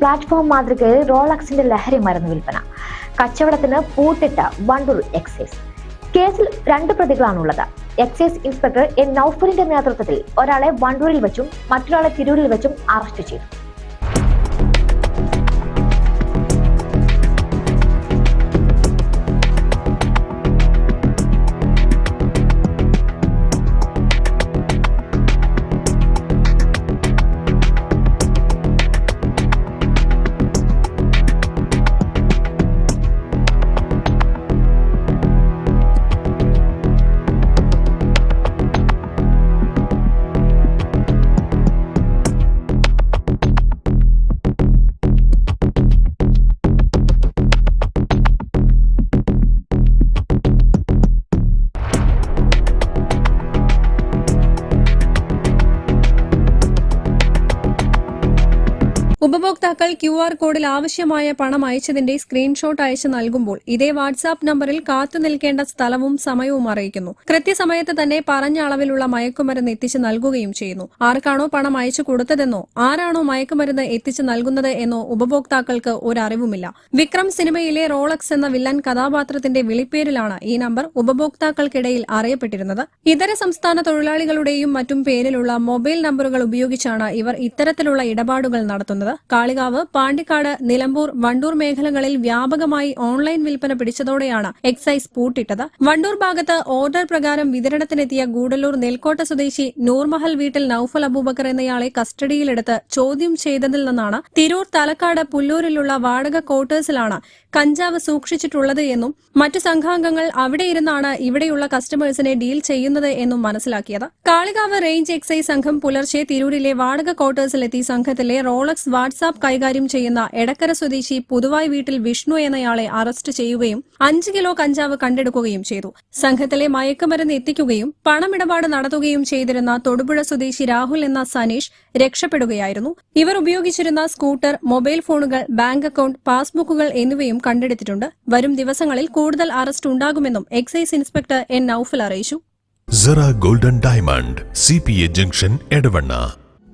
platform മാതൃകയിൽ റോളക്സിന്റെ ലഹരി മരുന്ന് വിൽപ്പന. കച്ചവടത്തിന് പൂട്ടിട്ട വണ്ടൂർ എക്സൈസ്. കേസിൽ രണ്ട് പ്രതികളാണുള്ളത്. എക്സൈസ് ഇൻസ്പെക്ടർ എൻ നൌഫലിന്റെ നേതൃത്വത്തിൽ ഒരാളെ വണ്ടൂരിൽ വെച്ചും മറ്റൊരാളെ തിരൂരിൽ വെച്ചും അറസ്റ്റ് ചെയ്തു. ഉപഭോക്താക്കൾ ക്യു ആർ കോഡിൽ ആവശ്യമായ പണം അയച്ചതിന്റെ സ്ക്രീൻഷോട്ട് അയച്ച് നൽകുമ്പോൾ ഇതേ വാട്സാപ്പ് നമ്പറിൽ കാത്തു നിൽക്കേണ്ട സ്ഥലവും സമയവും അറിയിക്കുന്നു. കൃത്യസമയത്ത് തന്നെ പറഞ്ഞ അളവിലുള്ള മയക്കുമരുന്ന് എത്തിച്ച് നൽകുകയും ചെയ്യുന്നു. ആർക്കാണോ പണം അയച്ചു കൊടുത്തതെന്നോ ആരാണോ മയക്കുമരുന്ന് എത്തിച്ചു നൽകുന്നത് എന്നോ ഉപഭോക്താക്കൾക്ക് ഒരറിവുമില്ല. വിക്രം സിനിമയിലെ റോളക്സ് എന്ന വില്ലൻ കഥാപാത്രത്തിന്റെ വിളിപ്പേരിലാണ് ഈ നമ്പർ ഉപഭോക്താക്കൾക്കിടയിൽ അറിയപ്പെട്ടിരുന്നത്. ഇതര സംസ്ഥാന തൊഴിലാളികളുടെയും മറ്റും പേരിലുള്ള മൊബൈൽ നമ്പറുകൾ ഉപയോഗിച്ചാണ് ഇവർ ഇത്തരത്തിലുള്ള ഇടപാടുകൾ നടത്തുന്നത്. കാളികാവ് പാണ്ടിക്കാട് നിലമ്പൂർ വണ്ടൂർ മേഖലകളിൽ വ്യാപകമായി ഓൺലൈൻ വിൽപ്പന പിടിച്ചതോടെയാണ് എക്സൈസ് പൂട്ടിട്ടത്. വണ്ടൂർ ഭാഗത്ത് ഓർഡർ പ്രകാരം വിതരണത്തിനെത്തിയ ഗൂഡല്ലൂർ നെൽക്കോട്ട സ്വദേശി നൂർമഹൽ വീട്ടിൽ നൌഫൽ അബൂബക്കർ എന്നയാളെ കസ്റ്റഡിയിലെടുത്ത് ചോദ്യം ചെയ്തതിൽ നിന്നാണ് തിരൂർ തലക്കാട് പുല്ലൂരിലുള്ള വാടക ക്വാർട്ടേഴ്സിലാണ് കഞ്ചാവ് സൂക്ഷിച്ചിട്ടുള്ളത് എന്നും മറ്റു സംഘാംഗങ്ങൾ അവിടെ ഇരുന്നാണ് ഇവിടെയുള്ള കസ്റ്റമേഴ്സിനെ ഡീൽ ചെയ്യുന്നത് എന്നും മനസ്സിലാക്കിയത്. കാളികാവ് റേഞ്ച് എക്സൈസ് സംഘം പുലർച്ചെ തിരൂരിലെ വാടക ക്വാർട്ടേഴ്സിലെത്തി സംഘത്തിലെ റോളക്സ് വാട്സാപ്പ് കൈകാര്യം ചെയ്യുന്ന എടക്കര സ്വദേശി പുതുവായി വീട്ടിൽ വിഷ്ണു എന്നയാളെ അറസ്റ്റ് ചെയ്യുകയും അഞ്ച് കിലോ കഞ്ചാവ് കണ്ടെടുക്കുകയും ചെയ്തു. സംഘത്തിലെ മയക്കുമരുന്ന് എത്തിക്കുകയും പണമിടപാട് നടത്തുകയും ചെയ്തിരുന്ന തൊടുപുഴ സ്വദേശി രാഹുൽ എന്ന സനീഷ് രക്ഷപ്പെടുകയായിരുന്നു. ഇവർ ഉപയോഗിച്ചിരുന്ന സ്കൂട്ടർ മൊബൈൽ ഫോണുകൾ ബാങ്ക് അക്കൌണ്ട് പാസ്ബുക്കുകൾ എന്നിവയും കണ്ടെടുത്തിട്ടുണ്ട്. വരും ദിവസങ്ങളിൽ കൂടുതൽ അറസ്റ്റ് ഉണ്ടാകുമെന്നും എക്സൈസ് ഇൻസ്പെക്ടർ എൻ നൌഫൽ അറിയിച്ചു. Golden diamond C P A junction Edavanna